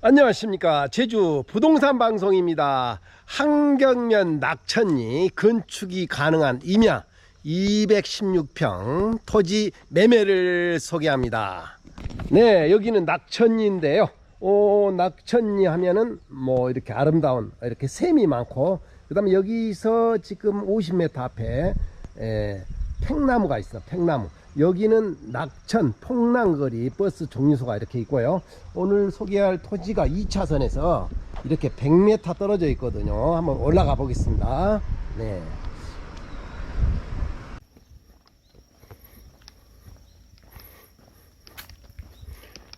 안녕하십니까. 제주 부동산 방송입니다. 한경면 낙천리 건축이 가능한 임야 216평 토지 매매를 소개합니다. 네 여기는 낙천리인데요. 오, 낙천리 하면은 뭐 이렇게 아름다운 이렇게 샘이 많고 그 다음에 여기서 지금 50m 앞에 에, 팽나무가 있어 팽나무 여기는 낙천 폭랑거리 버스 종류소가 이렇게 있고요 오늘 소개할 토지가 2차선에서 이렇게 100m 떨어져 있거든요 한번 올라가 보겠습니다 네.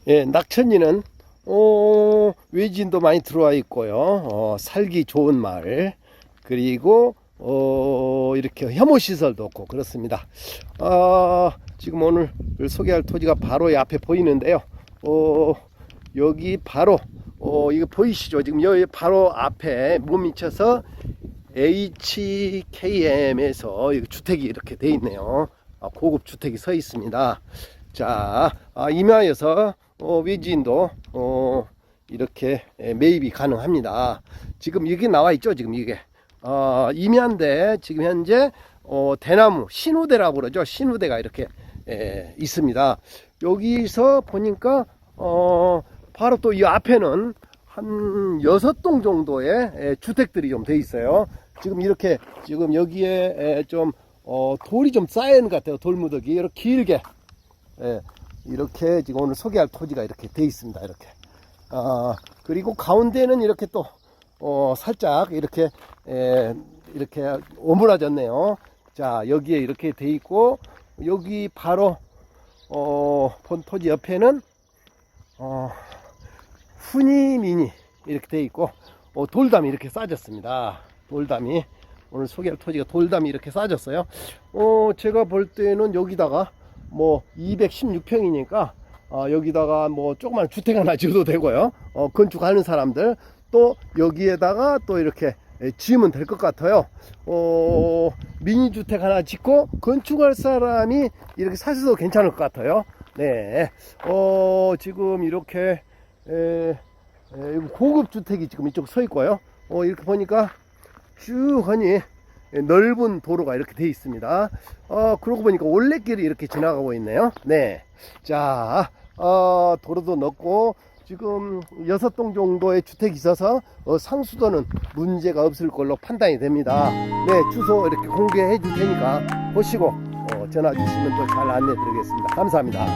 예, 낙천리는 어, 외진도 많이 들어와 있고요. 어, 살기 좋은 마을 그리고 어, 이렇게 혐오 시설도 없고 그렇습니다. 아, 지금 오늘 소개할 토지가 바로 이 앞에 보이는데요. 어, 여기 바로 어, 이거 보이시죠? 지금 여기 바로 앞에 못 미쳐서 HKM에서 주택이 이렇게 돼 있네요. 아, 고급 주택이 서 있습니다. 자, 아, 임야에서 어, 외지인도 어, 이렇게 예, 매입이 가능합니다. 지금 이게 나와 있죠? 지금 이게 어, 임야인데 지금 현재 어, 대나무 신우대라고 그러죠. 신우대가 이렇게 예, 있습니다. 여기서 보니까 어, 바로 또 이 앞에는 한 여섯 동 정도의 예, 주택들이 좀 돼 있어요. 지금 이렇게 지금 여기에 예, 좀 어, 돌이 좀 있는 것 같아요. 돌무더기 이렇게 길게 예, 이렇게 지금 오늘 소개할 토지가 이렇게 돼 있습니다. 이렇게. 아, 그리고 가운데는 이렇게 또, 어, 살짝 이렇게, 에, 이렇게 오므라졌네요. 자, 여기에 이렇게 돼 있고, 여기 바로, 어, 본 토지 옆에는, 어, 후니미니 이렇게 돼 있고, 어, 돌담이 이렇게 싸졌습니다. 돌담이. 오늘 소개할 토지가 돌담이 이렇게 싸졌어요. 어, 제가 볼 때는 여기다가 뭐 216평이니까 어, 여기다가 뭐 조그만 주택 하나 지어도 되고요. 어, 건축하는 사람들 또 여기에다가 또 이렇게 예, 지으면 될 것 같아요. 어, 미니 주택 하나 짓고 건축할 사람이 이렇게 사셔도 괜찮을 것 같아요. 네. 어, 지금 이렇게 에, 에, 고급 주택이 지금 이쪽 서 있고요. 어, 이렇게 보니까 쭉 하니 넓은 도로가 이렇게 돼 있습니다. 어, 그러고 보니까 올레길이 이렇게 지나가고 있네요. 네. 자, 어, 도로도 넓고, 지금 여섯 동 정도의 주택이 있어서 어, 상수도는 문제가 없을 걸로 판단이 됩니다. 네, 주소 이렇게 공개해 줄 테니까 보시고 어, 전화 주시면 또 잘 안내 드리겠습니다. 감사합니다.